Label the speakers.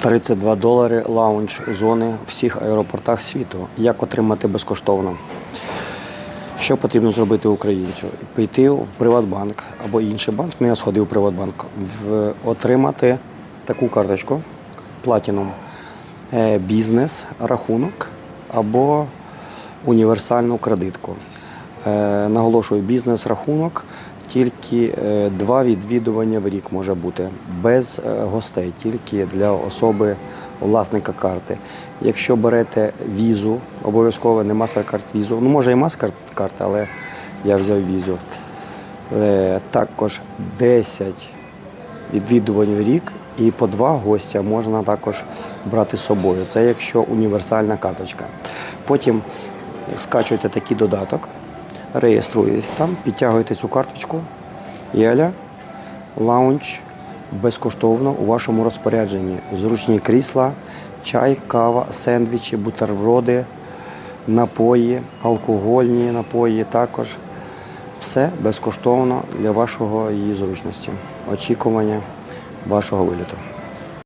Speaker 1: 32 долари лаунж зони в всіх аеропортах світу. Як отримати безкоштовно? Що потрібно зробити українцю? Піти в Приватбанк або інший банк, ну я сходив в Приватбанк, в, отримати таку карточку Platinum, е, бізнес, рахунок або універсальну кредитку. Е, наголошую, бізнес-рахунок тільки е, два відвідування в рік може бути без е, гостей, тільки для особи власника карти. Якщо берете візу, обов'язково не MasterCard візу, ну може і MasterCard карта, але я взяв візу. Е, також 10 відвідувань в рік і по два гостя можна також брати з собою. Це якщо універсальна карточка. Потім скачуєте такий додаток, реєструєтесь там, підтягуєте цю карточку і аля лаунж безкоштовно у вашому розпорядженні. Зручні крісла, чай, кава, сендвічі, бутерброди, напої, алкогольні напої також. Все безкоштовно для вашого її зручності. Очікування вашого виліту.